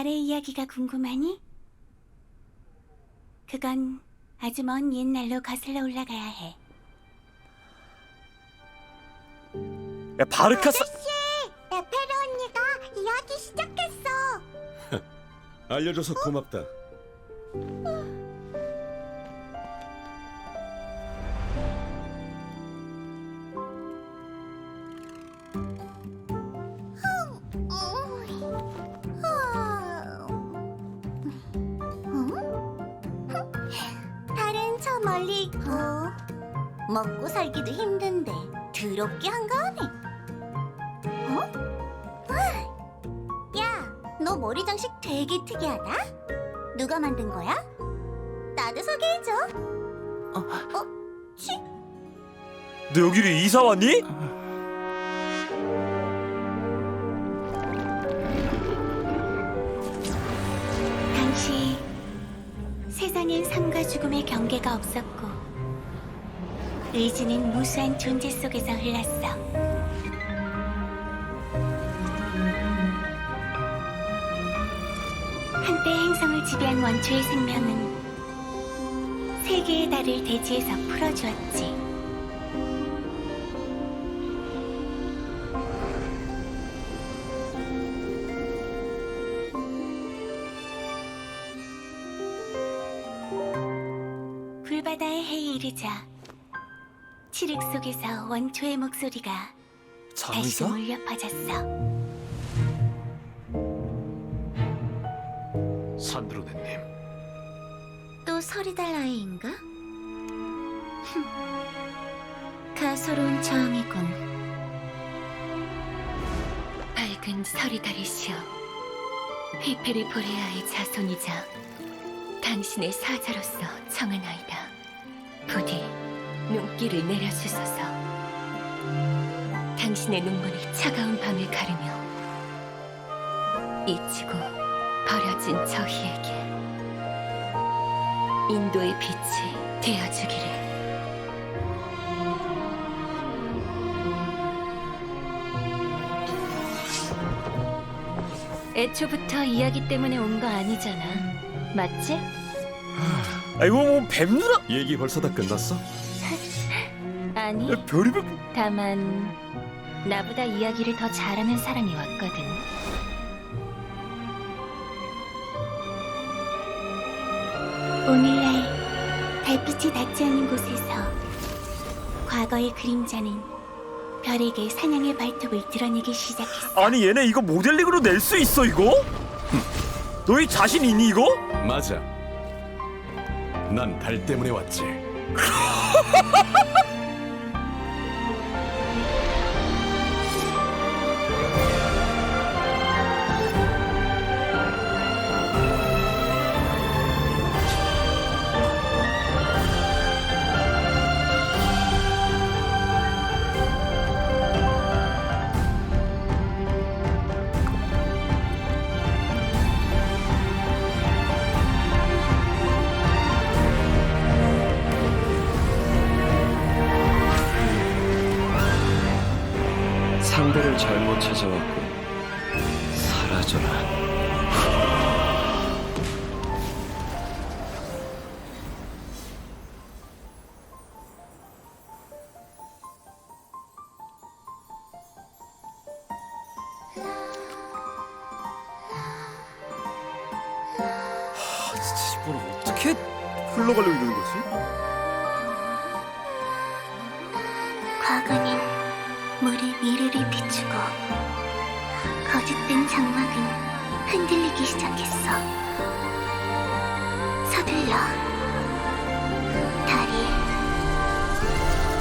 달의 이야기가 궁금하니? 그건 아주 먼 옛날로 거슬러 올라가야 해. 야, 바르카스 페르 언니가 이야기 시작했어. 알려줘서 고맙다. 먹고 살기도 힘든데 더럽게 한가하네. 어? 아! 야, 너 머리 장식 되게 특이하다. 누가 만든 거야? 나도 소개해줘. 어? 치? 너 여기로 이사 왔니? 당시 세상엔 삶과 죽음의 경계가 없었고 의지는 무수한 존재 속에서 흘렀어. 한때 행성을 지배한 원초의 생명은 세계의 달을 대지에서 풀어주었지. 불바다의 해에 이르자 칠흑 속에서 원초의 목소리가 다시 장의사? 울려 퍼졌어. 산드로네님, 또 서리달라이인가? 가소로운 저항이군. 밝은 서리다리시여 히페리 보레아의 자손이자 당신의 사자로서 청하나이다 부디 눈길을 내려주소서 당신의 눈물이 차가운 밤을 가르며 잊히고 버려진 저희에게 인도의 빛이 되어주기를 애초부터 이야기 때문에 온 거 아니잖아. 맞지? 아 이거 뭐 뱀누나? 얘기 벌써 다 끝났어? 아니, 야, 별이별 다만 나보다 이야기를 더 잘하는 사람이 왔거든. 오늘날 달빛이 닿지 않는 곳에서 과거의 그림자는 별에게 사냥의 발톱을 드러내기 시작했어. 아니 얘네 이거 모델링으로 낼 수 있어 이거? 너희 자신 있니 이거? 맞아. 난 달 때문에 왔지. 찾아왔고 사라져라. 아 진짜 이걸 어떻게 흘러가려고 이러는 거지? 과거는 물의 미래를 비추고 거짓된 장막은 흔들리기 시작했어. 서둘러. 달이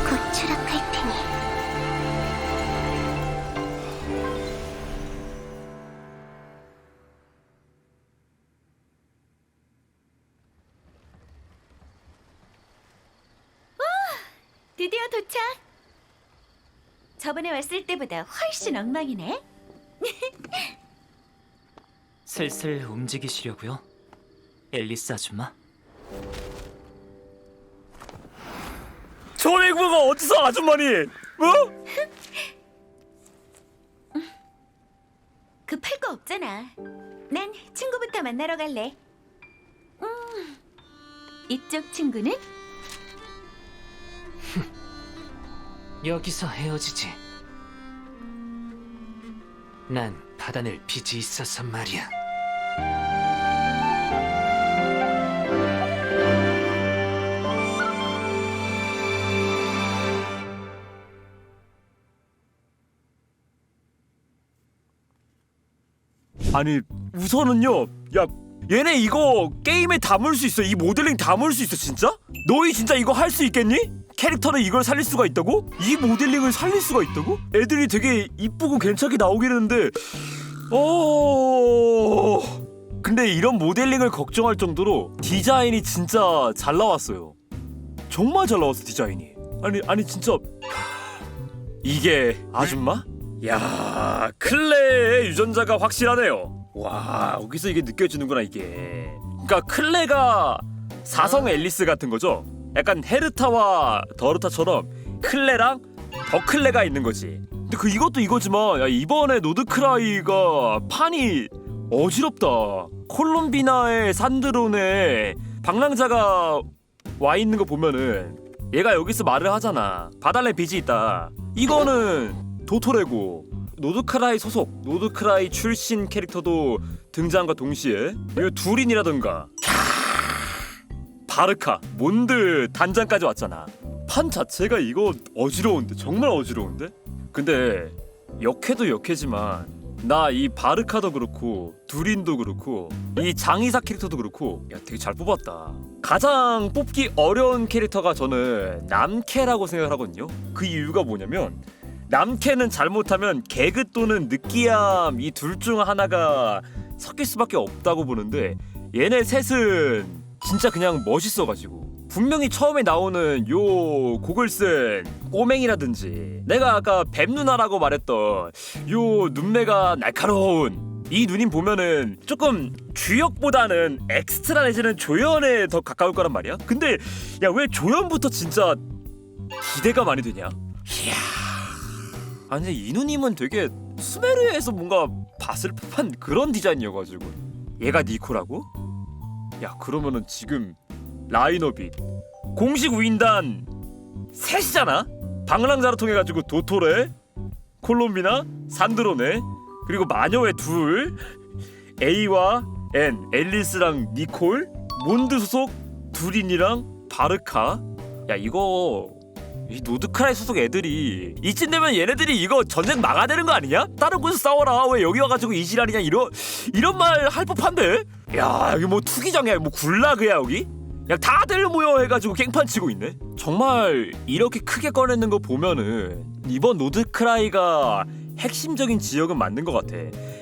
곧 추락할 테니. 드디어 도착. 저번에 왔을 때보다 훨씬 엉망이네. 슬슬 움직이시려고요, 앨리스 아줌마. 저 외국어가 어디서 아줌마니? 뭐? 급할 거 없잖아. 난 친구부터 만나러 갈래. 음, 이쪽 친구는? 여기서 헤어지지. 난 받아낼 빚이 있어서 말이야. 아니 우선은요 야 얘네 이거 게임에 담을 수 있어 이 모델링 담을 수 있어 진짜? 너희 진짜 이거 할 수 있겠니? 캐릭터는 이걸 살릴 수가 있다고? 이 모델링을 살릴 수가 있다고? 애들이 되게 이쁘고 괜찮게 나오긴 했는데 어 근데 이런 모델링을 걱정할 정도로 디자인이 진짜 잘 나왔어요 정말 잘 나왔어 디자인이 아니 아니 진짜 이게 아줌마? 야 클레의 유전자가 확실하네요. 와 여기서 이게 느껴지는구나 이게. 그러니까 클레가 사성 앨리스 같은 거죠. 약간 헤르타와 더르타처럼 클레랑 더 클레가 있는 거지. 근데 그 이것도 이거지만 야, 이번에 노드크라이가 판이 어지럽다. 콜롬비나의 산드론에 방랑자가 와 있는 거 보면은 얘가 여기서 말을 하잖아. 봐달래 빚이 있다. 이거는 도토레고 노드크라이 소속 노드크라이 출신 캐릭터도 등장과 동시에 이 두린이라던가 바르카 몬드 단장까지 왔잖아. 판 자체가 이거 어지러운데 정말 어지러운데? 근데 역해도 역해지만 나 이 바르카도 그렇고 두린도 그렇고 이 장의사 캐릭터도 그렇고 야 되게 잘 뽑았다. 가장 뽑기 어려운 캐릭터가 저는 남캐라고 생각을 하거든요. 그 이유가 뭐냐면 남캐는 잘못하면 개그 또는 느끼함 이 둘 중 하나가 섞일 수밖에 없다고 보는데 얘네 셋은 진짜 그냥 멋있어가지고. 분명히 처음에 나오는 요 곡을 쓴 꼬맹이라든지 내가 아까 뱀 누나라고 말했던 요 눈매가 날카로운 이 누님 보면은 조금 주역보다는 엑스트라 내지는 조연에 더 가까울 거란 말이야? 근데 야 왜 조연부터 진짜 기대가 많이 되냐? 이야. 아니 이 누님은 되게 수메르에서 뭔가 봤을 법한 그런 디자인이어가지고. 얘가 니코라고? 야 그러면은 지금 라인업이 공식 우인단 셋이잖아? 방랑자를 통해 가지고 도토레, 콜롬비나, 산드로네 그리고 마녀의 둘 A와 N, 앨리스랑 니콜, 몬드 소속 두린이랑 바르카 야 이거 이 노드크라이 소속 애들이 이쯤 되면 얘네들이 이거 전쟁 막아야 되는 거 아니냐? 다른 곳에서 싸워라 왜 여기 와가지고 이 지랄이냐 이런 이런 말 할 법한데? 야 여기 뭐 투기장이야 뭐 굴라그야 여기? 야 다들 모여 해가지고 깽판 치고 있네 정말 이렇게 크게 꺼내는 거 보면은 이번 노드크라이가 핵심적인 지역은 맞는 것 같아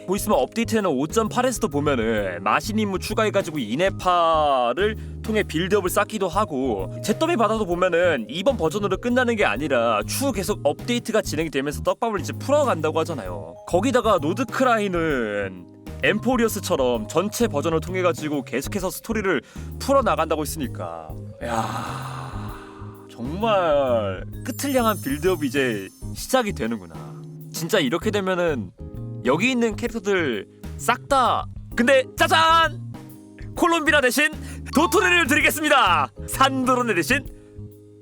뭐 있으면 업데이트에는 5.8에서도 보면은 마신 임무 추가해가지고 이네파를 통해 빌드업을 쌓기도 하고 잿더미 바다도 보면은 이번 버전으로 끝나는 게 아니라 추후 계속 업데이트가 진행이 되면서 떡밥을 이제 풀어간다고 하잖아요. 거기다가 노드크라이는 엠포리어스처럼 전체 버전을 통해 가지고 계속해서 스토리를 풀어 나간다고 했으니까. 야 정말 끝을 향한 빌드업이 이제 시작이 되는구나. 진짜 이렇게 되면은 여기 있는 캐릭터들 싹 다 근데 짜잔! 콜롬비나 대신 도토레를 드리겠습니다 산드로네 대신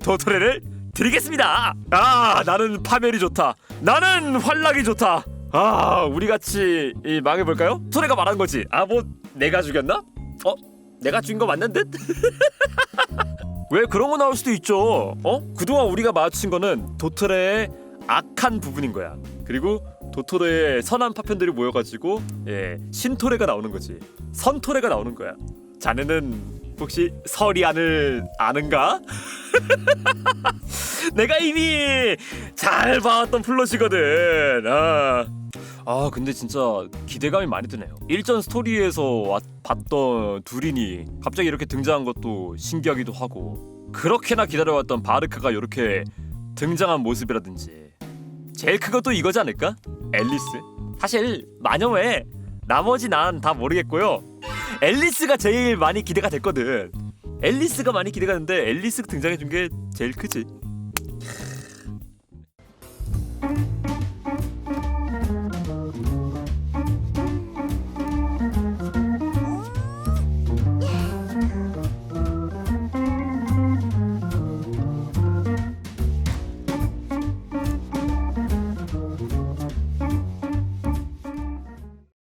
도토레를 드리겠습니다 아 나는 파멸이 좋다 나는 활락이 좋다 아 우리 같이 이 망해볼까요? 소리가 말한 거지 아 뭐 내가 죽였나? 어? 내가 죽인 거 맞는 듯? 왜 그런 거 나올 수도 있죠 어? 그동안 우리가 마주친 거는 도토레의 악한 부분인 거야 그리고 도토레의 선한 파편들이 모여가지고 예 신토레가 나오는 거지 선토레가 나오는 거야 자네는 혹시 서리안을 아는가? 내가 이미 잘 봐왔던 플롯이거든 아. 아 근데 진짜 기대감이 많이 드네요 일전 스토리에서 와- 봤던 두린이 갑자기 이렇게 등장한 것도 신기하기도 하고 그렇게나 기다려왔던 바르카가 이렇게 등장한 모습이라든지 제일 큰 것도 이거지 않을까? 앨리스 사실 마녀 외에 나머지 난 다 모르겠고요 앨리스가 제일 많이 기대가 됐거든. 앨리스가 많이 기대가 됐는데 앨리스 등장해 준 게 제일 크지